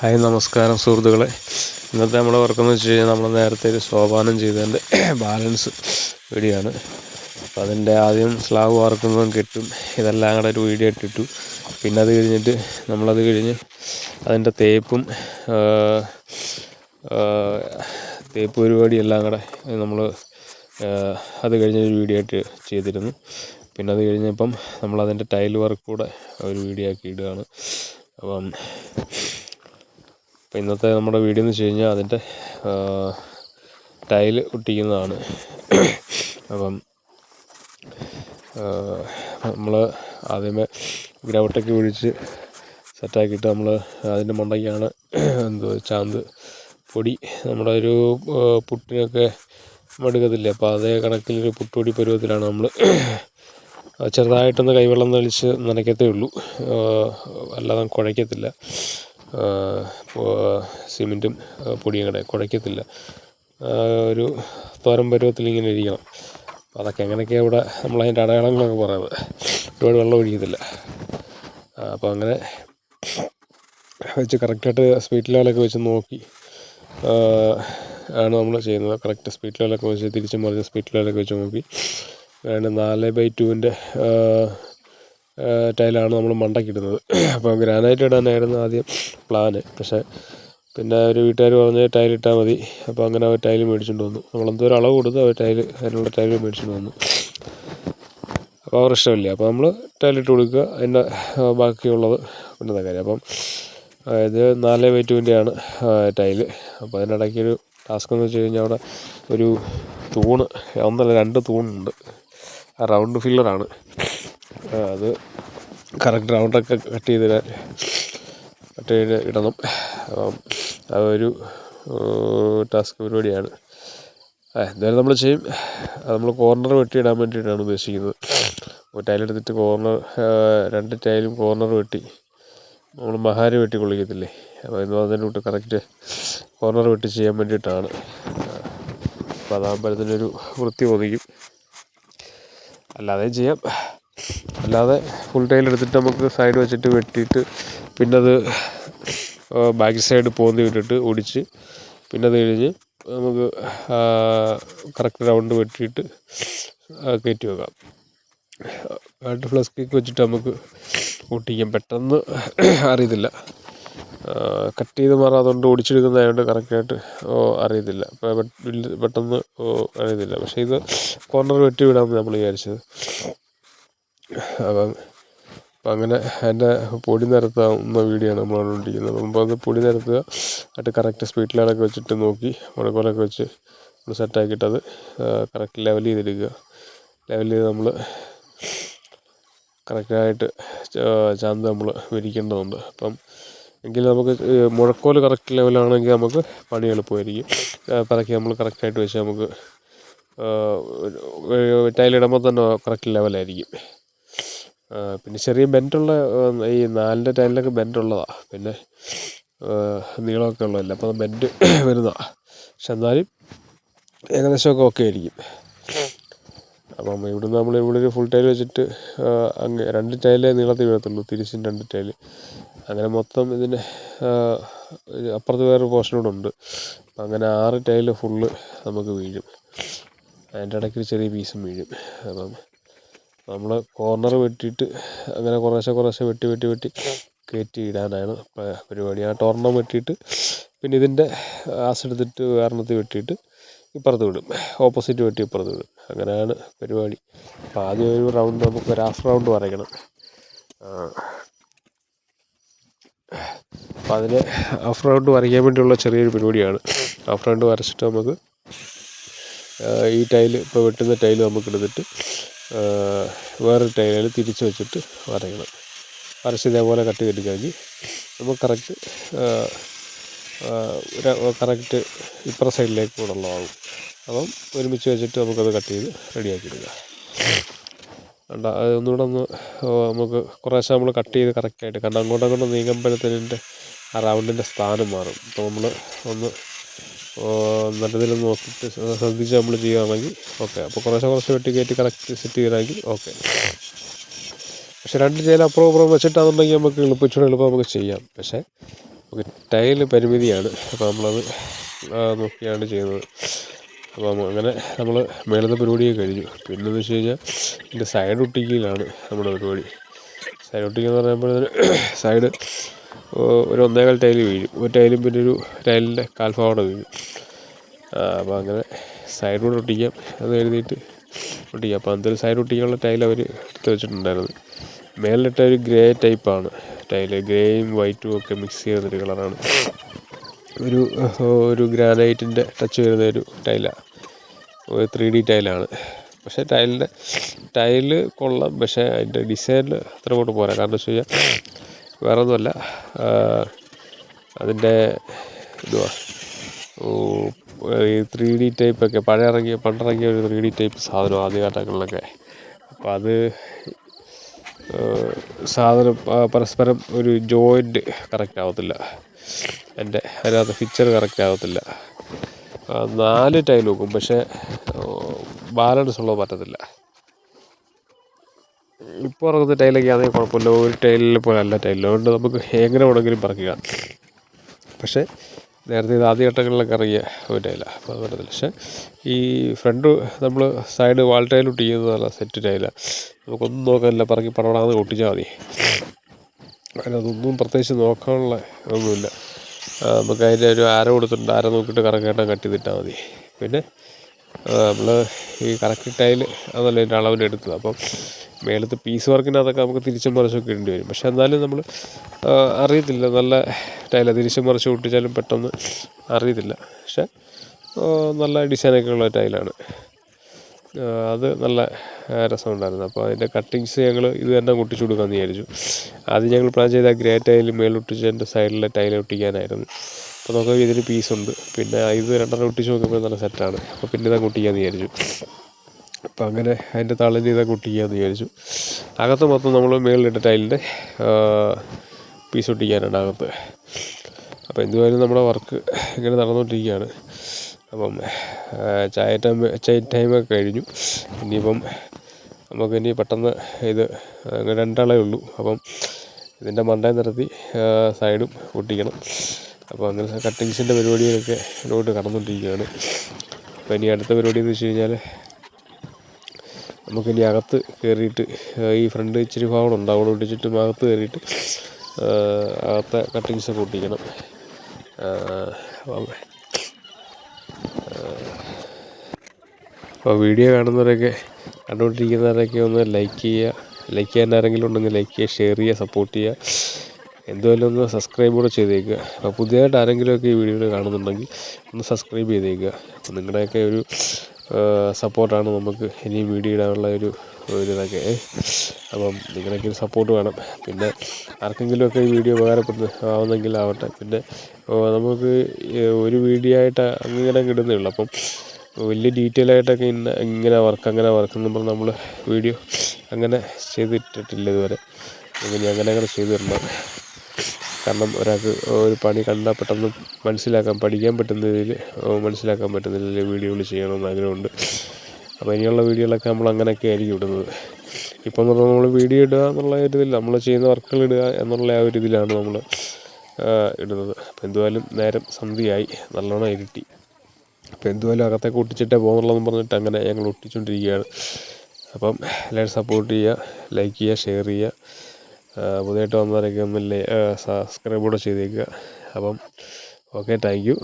Hi നമസ്കാരം സുഹൃത്തുക്കളെ. ഇന്നത്തെ നമ്മുടെ വർക്കെന്ന് വെച്ച് കഴിഞ്ഞാൽ നമ്മൾ നേരത്തെ ഒരു സോപാനം ചെയ്തതിന്റെ ബാലൻസ് വീഡിയോ ആണ് അപ്പോൾ അതിന്റെ ആദ്യം സ്ലാബ് വാർക്കുന്നതും കെട്ടും ഇതെല്ലാം കൂടെ ഒരു വീഡിയോ ഇട്ടിട്ടു. പിന്നെ അത് കഴിഞ്ഞിട്ട് നമ്മളത് കഴിഞ്ഞ് അതിന്റെ തേപ്പും തേപ്പ് പരിപാടി എല്ലാം കൂടെ നമ്മൾ അത് കഴിഞ്ഞ ഒരു വീഡിയോ ആയിട്ട് ചെയ്തിരുന്നു. പിന്നെ അത് കഴിഞ്ഞപ്പം നമ്മളതിന്റെ ടൈൽ വർക്ക് കൂടെ ഒരു വീഡിയോ ആക്കി ഇടുകയാണ്. അപ്പം അപ്പോൾ ഇന്നത്തെ നമ്മുടെ വീഡിയോ എന്ന് വെച്ച് കഴിഞ്ഞാൽ അതിന്റെ ടൈൽ ഒട്ടിക്കുന്നതാണ്. അപ്പം നമ്മൾ ആദ്യമേ ഗ്രൗട്ടൊക്കെ ഒഴിച്ച് സെറ്റാക്കിയിട്ട് നമ്മൾ അതിന്റെ മണ്ടയ്ക്കാണ് എന്തോ ചാന്ത് പൊടി നമ്മുടെ ഒരു പുട്ടിനൊക്കെ മടുക്കത്തില്ല അപ്പോൾ അതേ കണക്കിലൊരു പുട്ടുപൊടി പരുവത്തിലാണ് നമ്മൾ ചെറുതായിട്ടൊന്ന് കൈവെള്ളം തളിച്ച് നനയ്ക്കത്തേ ഉള്ളൂ. അല്ലാതെ കുഴയ്ക്കത്തില്ല. സിമെന്റും പൊടിയും കൂടെ കുഴയ്ക്കത്തില്ല. ഒരു തോരൻ പരുവത്തിൽ ഇങ്ങനെ ഇരിക്കണം. അതൊക്കെ എങ്ങനെയൊക്കെയാണ് ഇവിടെ നമ്മളതിന്റെ അടയാളങ്ങളൊക്കെ പറയുന്നത്. ഒരുപാട് വെള്ളം ഒഴിക്കത്തില്ല. അപ്പോൾ അങ്ങനെ വെച്ച് കറക്റ്റായിട്ട് സ്പീഡ് ലെവലൊക്കെ വെച്ച് നോക്കി. ആണ് നമ്മൾ ചെയ്യുന്നത്. കറക്റ്റ് സ്പീഡ് ലെവലൊക്കെ വെച്ച് തിരിച്ചും മറിഞ്ഞ് സ്പീഡ് ലെവലൊക്കെ വെച്ച് നോക്കി. വേണ്ട നാല് ബൈ ടുവിന്റെ ടൈലാണ് നമ്മൾ മണ്ടയ്ക്കിടുന്നത് അപ്പോൾ ഗ്രാനൈറ്റ് ഇടാനായിരുന്നു ആദ്യം പ്ലാന്. പക്ഷേ പിന്നെ ഒരു വീട്ടുകാർ പറഞ്ഞ് ടൈൽ ഇട്ടാൽ മതി. അപ്പോൾ അങ്ങനെ അവർ ടൈൽ മേടിച്ചുകൊണ്ട് വന്നു. നമ്മൾ എന്തോ ഒരു അളവ് കൊടുത്ത് അവർ ടൈൽ അതിനുള്ള ടൈൽ മേടിച്ചുകൊണ്ട് വന്നു. അപ്പോൾ അവർ ഇഷ്ടമില്ല. അപ്പോൾ നമ്മൾ ടൈലിട്ട് കൊടുക്കുക. അതിന്റെ ബാക്കിയുള്ളത് ഉണ്ടെന്ന കാര്യം. അപ്പം ഇത് നാല് ബൈ ടുവിന്റെയാണ് ടൈൽ അപ്പോൾ അതിനിടയ്ക്ക് ഒരു ടാസ്ക് എന്ന് വെച്ച് കഴിഞ്ഞാൽ അവിടെ ഒരു തൂണ് ഒന്നല്ല രണ്ട് തൂണുണ്ട്. റൗണ്ട് ഫില്ലറാണ്. അത് കറക്റ്റ് റൗണ്ടൊക്കെ കട്ട് ചെയ്ത് ഇടാൻ കട്ട് ചെയ്ത് ഇടണം. അപ്പം അതൊരു ടാസ്ക് പരിപാടിയാണ്. എന്തായാലും നമ്മൾ ചെയ്യും. നമ്മൾ കോർണർ വെട്ടി ഇടാൻ വേണ്ടിയിട്ടാണ് ഉദ്ദേശിക്കുന്നത്. ഒരു ടൈലെടുത്തിട്ട് കോർണർ രണ്ട് ടൈലും കോർണർ വെട്ടി. നമ്മൾ മഹാര വെട്ടി കൊള്ളിക്കത്തില്ലേ? അപ്പോൾ ഇന്ന് അതിന്റെ കൂട്ട് കറക്റ്റ് കോർണർ വെട്ടി ചെയ്യാൻ വേണ്ടിയിട്ടാണ്. അപ്പോൾ അതാകുമ്പോഴത്തേനൊരു വൃത്തി ഒതുക്കും അല്ലാതെയും ചെയ്യാം. അല്ലാതെ ഫുൾ ടൈൽ എടുത്തിട്ട് നമുക്ക് സൈഡ് വെച്ചിട്ട് വെട്ടിയിട്ട് പിന്നെ അത് ബാക്ക് സൈഡ് പോന്തി വിട്ടിട്ട് ഒടിച്ച് പിന്നെ അത് കഴിഞ്ഞ് നമുക്ക് കറക്റ്റ് റൗണ്ട് വെട്ടിയിട്ട് കയറ്റി വെക്കാം. ആയിട്ട് ഫ്ലസ് കേക്ക് വെച്ചിട്ട് നമുക്ക് ഒട്ടിക്കാം. പെട്ടെന്ന് അറിയത്തില്ല. കട്ട് ചെയ്ത് മാറാതുകൊണ്ട് ഓടിച്ചെടുക്കുന്നതായതുകൊണ്ട് കറക്റ്റായിട്ട് അറിയത്തില്ല. പെട്ടെന്ന് അറിയത്തില്ല. പക്ഷേ ഇത് കോർണർ വെട്ടി വിടാമെന്ന് നമ്മൾ വിചാരിച്ചത്. അപ്പം അങ്ങനെ അതിന്റെ പൊടി നിരത്താവുന്ന വീഡിയോ ആണ് നമ്മൾ കണ്ടുകൊണ്ടിരിക്കുന്നത്. അപ്പോൾ അത് പൊടി നിരത്തുക അത് കറക്റ്റ് സ്പീഡിലൊക്കെ വെച്ചിട്ട് നോക്കി മുഴക്കോലൊക്കെ വെച്ച് നമ്മൾ സെറ്റാക്കിയിട്ട് അത് കറക്റ്റ് ലെവൽ ചെയ്തെടുക്കുക. ലെവൽ ചെയ്ത് നമ്മൾ കറക്റ്റായിട്ട് ചാന്ത് നമ്മൾ വിരിക്കേണ്ടതുണ്ട്. അപ്പം എങ്കിൽ നമുക്ക് മുഴക്കോൽ കറക്റ്റ് ലെവലാണെങ്കിൽ നമുക്ക് പണി എളുപ്പമായിരിക്കും. പിറക്കി നമ്മൾ കറക്റ്റായിട്ട് വെച്ച് നമുക്ക് ടൈലിടുമ്പോൾ തന്നെ കറക്റ്റ് ലെവലായിരിക്കും പിന്നെ ചെറിയ ബെൻഡുള്ള ഈ നാലിന്റെ ടൈലിലൊക്കെ ബെൻഡുള്ളതാണ് പിന്നെ നീളമൊക്കെ ഉള്ളതല്ല. അപ്പോൾ ബെൻഡ് വരുന്നതാണ് പക്ഷെ എന്നാലും ഏകദേശമൊക്കെ ഓക്കെ ആയിരിക്കും. അപ്പം ഇവിടുന്ന് നമ്മൾ ഇവിടെ ഒരു ഫുൾ ടൈൽ വെച്ചിട്ട് അങ്ങ് രണ്ട് ടൈലേ നീളത്തിൽ വീഴത്തുള്ളൂ. തിരിച്ചും രണ്ട് ടൈൽ അങ്ങനെ മൊത്തം ഇതിന് അപ്പുറത്ത് വേറൊരു പോർഷൻ കൂടെ ഉണ്ട്. അങ്ങനെ ആറ് ടൈൽ ഫുള്ള് നമുക്ക് വീഴും. അതിന്റെ ഇടയ്ക്ക് ഒരു ചെറിയ പീസും വീഴും. അപ്പം നമ്മൾ കോർണർ വെട്ടിയിട്ട് അങ്ങനെ കുറേശ്ശെ കുറേശ്ശെ വെട്ടി വെട്ടി വെട്ടി കയറ്റി ഇടാനാണ് പരിപാടി. ആ ടോർണം വെട്ടിയിട്ട് പിന്നെ ഇതിന്റെ ആസെടുത്തിട്ട് വേറെണ്ണത്തിൽ വെട്ടിയിട്ട് ഇപ്പുറത്ത് വിടും. ഓപ്പോസിറ്റ് വെട്ടി ഇപ്പുറത്ത് വിടും. അങ്ങനെയാണ് പരിപാടി. അപ്പോൾ ആദ്യം ഒരു റൗണ്ട് നമുക്ക് ഒരു ഹാഫ് റൗണ്ട് വരയ്ക്കണം. അപ്പം അതിന് ഹാഫ് റൗണ്ട് വരയ്ക്കാൻ വേണ്ടിയുള്ള ചെറിയൊരു പരിപാടിയാണ്. ഹാഫ് റൗണ്ട് വരച്ചിട്ട് നമുക്ക് ഈ ടൈൽ ഇപ്പോൾ വെട്ടുന്ന ടൈൽ നമുക്ക് എടുത്തിട്ട് വേറൊരു ടൈലിൽ തിരിച്ച് വെച്ചിട്ട് വരയ്ക്കണം. വരച്ച് ഇതേപോലെ കട്ട് ചെയ്തെടുക്കാമെങ്കിൽ നമുക്ക് കറക്റ്റ് കറക്റ്റ് ഇപ്പുറ സൈഡിലേക്ക് കൂടുള്ളതാകും അപ്പം ഒരുമിച്ച് വെച്ചിട്ട് നമുക്കത് കട്ട് ചെയ്ത് റെഡിയാക്കി എടുക്കാം. വേണ്ട ഒന്നുകൂടെ ഒന്ന് നമുക്ക് കുറേശ്ശെ നമ്മൾ കട്ട് ചെയ്ത് കറക്റ്റായിട്ട് കാരണം അങ്ങോട്ടും അങ്ങോട്ടും നീങ്ങുമ്പോഴത്തേന്റെ ആ റൗണ്ടിന്റെ സ്ഥാനം മാറും. അപ്പോൾ നമ്മൾ ഒന്ന് നല്ലതിൽ നോക്കിയിട്ട് ശ്ര- ശ്രദ്ധിച്ച് നമ്മൾ ചെയ്യുകയാണെങ്കിൽ ഓക്കെ. അപ്പോൾ കുറേശ്ശെ കുറച്ച് വെട്ടി കയറ്റി കറക്റ്റ് സെറ്റ് ചെയ്യണമെങ്കിൽ ഓക്കെ. പക്ഷേ രണ്ട് ചേല അപ്പുറം അപ്പുറം വെച്ചിട്ടാണെന്നുണ്ടെങ്കിൽ നമുക്ക് എളുപ്പം എളുപ്പം നമുക്ക് ചെയ്യാം. പക്ഷേ ടൈൽ പരിമിതിയാണ്. അപ്പോൾ നമ്മളത് നോക്കിയാണ് ചെയ്യുന്നത്. അപ്പം അങ്ങനെ നമ്മൾ മേളത്തെ പരിപാടിയൊക്കെ കഴിഞ്ഞു. പിന്നെ എന്ന് വെച്ച് കഴിഞ്ഞാൽ ഇതിന്റെ സൈഡ് ഒട്ടിക്കലാണ് നമ്മുടെ പരിപാടി. സൈഡ് ഒട്ടിക്കുക എന്ന് പറയുമ്പോൾ സൈഡ് ഒരു ഒന്നേകാൽ ടൈൽ വീഴും. ഒരു ടൈലും പിന്നെ ഒരു ടൈലിന്റെ കാൽഭാഗം വീഴും. അപ്പോൾ അങ്ങനെ സൈഡ് കൂടെ ഒട്ടിക്കാം അത് എഴുതിയിട്ട് ഒട്ടിക്കാം. അപ്പോൾ എന്തൊരു സൈഡ് ഒട്ടിക്കാനുള്ള ടൈൽ അവർ എടുത്ത് വെച്ചിട്ടുണ്ടായിരുന്നു. മേലിട്ട ഒരു ഗ്രേ ടൈപ്പാണ് ടൈൽ. ഗ്രേയും വൈറ്റും ഒക്കെ മിക്സ് ചെയ്യുന്നൊരു കളറാണ് ഒരു ഒരു ഗ്രാനൈറ്റിന്റെ ടച്ച് വരുന്ന ഒരു ടൈലാണ് ഒരു ത്രീ ഡി ടൈലാണ്. പക്ഷേ ടൈലിന്റെ ടൈൽ കൊള്ളാം. പക്ഷേ അതിന്റെ ഡിസൈനിൽ അത്ര കൊണ്ട് പോരാ. കാരണം വെച്ച് കഴിഞ്ഞാൽ വേറെ ഒന്നുമല്ല അതിന്റെ എന്തുവാ ഈ ത്രീ ഡി ടൈപ്പൊക്കെ പഴയ ഇറങ്ങിയ പണ്ടിറങ്ങിയ ഒരു ത്രീ ഡി ടൈപ്പ് സാധനം ആദ്യകാലങ്ങളിലൊക്കെ. അപ്പോൾ അത് സാധനം പരസ്പരം ഒരു ജോയിന്റ് കറക്റ്റ് ആവത്തില്ല. എന്റെ അതിനകത്ത് ഫിച്ചർ കറക്റ്റ് ആവത്തില്ല. നാല് ടൈൽ വെക്കും പക്ഷേ ബാലൻസ് ഉള്ളത് പറ്റത്തില്ല. ഇപ്പോൾ ഇറങ്ങുന്ന ടൈലൊക്കെ ആണെങ്കിൽ കുഴപ്പമില്ല. ഒരു ടൈലിനെ പോലെ അല്ല ടൈൽ അതുകൊണ്ട് നമുക്ക് എങ്ങനെ വേണമെങ്കിലും പറിക്കുക പക്ഷേ നേരത്തെ ഇത് ആദ്യഘട്ടങ്ങളിലൊക്കെ ഇറങ്ങിയ ഒരു ടൈലാണ് അപ്പോൾ പക്ഷേ ഈ ഫ്രണ്ട് നമ്മൾ സൈഡ് വാൾ ടൈൽ ഒട്ടിക്കുന്നതല്ല സെറ്റ് ടൈലാണ് നമുക്കൊന്നും നോക്കാനില്ല. പറക്കി പടപടാന്ന് ഒട്ടിച്ചാൽ മതി. അതിനതൊന്നും പ്രത്യേകിച്ച് നോക്കാനുള്ള ഒന്നുമില്ല. നമുക്ക് അതിന്റെ ഒരു ആര കൊടുത്തിട്ടുണ്ട്. ആര നോക്കിയിട്ട് കറക്റ്റായിട്ട് കട്ട് ചെയ്തിട്ടാൽ മതി. പിന്നെ നമ്മൾ ഈ കറക്റ്റ് ടൈൽ അതല്ല അതിന്റെ അളവിന് എടുത്തത് അപ്പം മേളത്തെ പീസ് വർക്കിനകത്തൊക്കെ നമുക്ക് തിരിച്ചും മറിച്ചൊക്കെ ഇടേണ്ടി വരും. പക്ഷേ എന്നാലും നമ്മൾ അറിയത്തില്ല. നല്ല ടൈല തിരിച്ചും മറിച്ചും ഒട്ടിച്ചാലും പെട്ടെന്ന് അറിയത്തില്ല. പക്ഷേ നല്ല ഡിസൈനൊക്കെ ഉള്ള ടൈലാണ്. അത് നല്ല രസമുണ്ടായിരുന്നു. അപ്പോൾ അതിന്റെ കട്ടിങ്സ് ഞങ്ങൾ ഇത് തന്നെ ഒട്ടിച്ചു കൊടുക്കാമെന്ന് വിചാരിച്ചു. ആദ്യം ഞങ്ങൾ പ്ലാൻ ചെയ്ത ഗ്രേ ടൈൽ മേലൊട്ടിച്ചതിന്റെ സൈഡിലെ ടൈൽ ഒട്ടിക്കാനായിരുന്നു. അപ്പോൾ നോക്കുമ്പോൾ ഇതിന് പീസുണ്ട് പിന്നെ ഇത് രണ്ടെണ്ണം ഒട്ടിച്ച് നോക്കുമ്പോൾ നല്ല സെറ്റാണ് അപ്പോൾ പിന്നെ ഇതങ്ങ് ഒട്ടിക്കാമെന്ന് വിചാരിച്ചു. അപ്പം അങ്ങനെ അതിന്റെ തളഞ്ഞ് ഇതൊക്കെ ഒട്ടിക്കാമെന്ന് വിചാരിച്ചു. അകത്ത് മൊത്തം നമ്മൾ മേളിലിട്ട ടൈലിന്റെ പീസ് ഒട്ടിക്കാനാണ് അകത്ത്. അപ്പോൾ എന്തുവായാലും നമ്മുടെ വർക്ക് ഇങ്ങനെ നടന്നുകൊണ്ടിരിക്കുകയാണ് അപ്പം ചായ ടൈം ചായ ടൈമൊക്കെ കഴിഞ്ഞു. ഇനിയിപ്പം നമുക്ക് ഇനി പെട്ടെന്ന് ഇത് രണ്ടാളേ ഉള്ളൂ. അപ്പം ഇതിന്റെ മണ്ടേ നിരത്തി സൈഡും ഒട്ടിക്കണം. അപ്പോൾ അങ്ങനെ കട്ടിങ്സിന്റെ പരിപാടികളൊക്കെ ഇങ്ങോട്ട് കടന്നുകൊണ്ടിരിക്കുകയാണ് അപ്പോൾ ഇനി അടുത്ത പരിപാടി എന്ന് വെച്ച് കഴിഞ്ഞാൽ നമുക്കിനി അകത്ത് കയറിയിട്ട് ഈ ഫ്രണ്ട് ഇച്ചിരി ഭാഗം അവിടെ ഒട്ടിച്ചിട്ട് അകത്ത് കയറിയിട്ട് അകത്തെ കട്ടിങ്സൊക്കെ ഒട്ടിക്കണം. അപ്പോൾ വീഡിയോ കാണുന്നവരൊക്കെ കണ്ടുകൊണ്ടിരിക്കുന്നവരൊക്കെ ഒന്ന് ലൈക്ക് ചെയ്യുക. ലൈക്ക് ചെയ്യാൻ ആരെങ്കിലും ഉണ്ടെങ്കിൽ ലൈക്ക് ചെയ്യുക ഷെയർ ചെയ്യുക സപ്പോർട്ട് ചെയ്യുക. എന്തുവല്ല ഒന്ന് സബ്സ്ക്രൈബ് കൂടെ ചെയ്തേക്കുക. അപ്പോൾ പുതിയതായിട്ട് ആരെങ്കിലുമൊക്കെ ഈ വീഡിയോ കാണുന്നുണ്ടെങ്കിൽ ഒന്ന് സബ്സ്ക്രൈബ് ചെയ്തേക്കുക. അപ്പോൾ നിങ്ങളുടെയൊക്കെ ഒരു സപ്പോർട്ടാണ് നമുക്ക് ഇനി വീഡിയോ ഇടാനുള്ള ഒരു ഇതൊക്കെ അപ്പം നിങ്ങളൊക്കെ ഒരു സപ്പോർട്ട് വേണം. പിന്നെ ആർക്കെങ്കിലുമൊക്കെ ഈ വീഡിയോ ഉപകാരപ്പെടുന്ന ആവുന്നെങ്കിൽ ആവട്ടെ. പിന്നെ നമുക്ക് ഒരു വീഡിയോ ആയിട്ട് അങ്ങനെ കിട്ടുന്നേ ഉള്ളൂ അപ്പം വലിയ ഡീറ്റെയിൽ ആയിട്ടൊക്കെ ഇന്ന ഇങ്ങനെ വർക്ക് അങ്ങനെ വർക്ക് എന്ന് പറഞ്ഞ് നമ്മൾ വീഡിയോ അങ്ങനെ ചെയ്തിട്ടിട്ടില്ല ഇതുവരെ. ഇനി അങ്ങനെ അങ്ങനെ ചെയ്തു തരണം കാരണം ഒരാൾക്ക് ഒരു പണി കണ്ടാൽ പെട്ടെന്ന് മനസ്സിലാക്കാൻ പഠിക്കാൻ പറ്റുന്ന രീതിയിൽ മനസ്സിലാക്കാൻ പറ്റുന്ന രീതിയിൽ വീഡിയോകൾ ചെയ്യണമെന്ന് ആഗ്രഹമുണ്ട്. അപ്പോൾ ഇനിയുള്ള വീഡിയോകളൊക്കെ നമ്മൾ അങ്ങനെയൊക്കെ ആയിരിക്കും ഇടുന്നത്. ഇപ്പോൾ എന്ന് പറഞ്ഞാൽ നമ്മൾ വീഡിയോ ഇടുക എന്നുള്ള ഒരു ഇതിൽ നമ്മൾ ചെയ്യുന്ന വർക്കുകൾ ഇടുക എന്നുള്ള ആ ഒരു ഇതിലാണ് നമ്മൾ ഇടുന്നത്. അപ്പോൾ എന്തുവായാലും നേരം സന്ധ്യയായി നല്ലോണം ഇരുട്ടി. അപ്പോൾ എന്തുവായാലും അകത്തേക്ക് ഒട്ടിച്ചിട്ടേ പോകുന്നുള്ളതെന്ന് പറഞ്ഞിട്ട് അങ്ങനെ ഞങ്ങൾ ഒട്ടിച്ചുകൊണ്ടിരിക്കുകയാണ് അപ്പം എല്ലാവരും സപ്പോർട്ട് ചെയ്യുക ലൈക്ക് ചെയ്യുക ഷെയർ ചെയ്യുക. പുതിയതായിട്ട് വന്നവരൊക്കെ ഒന്ന് സബ്സ്ക്രൈബ് കൂടെ ചെയ്തേക്കുക. അപ്പം ഓക്കെ താങ്ക് യു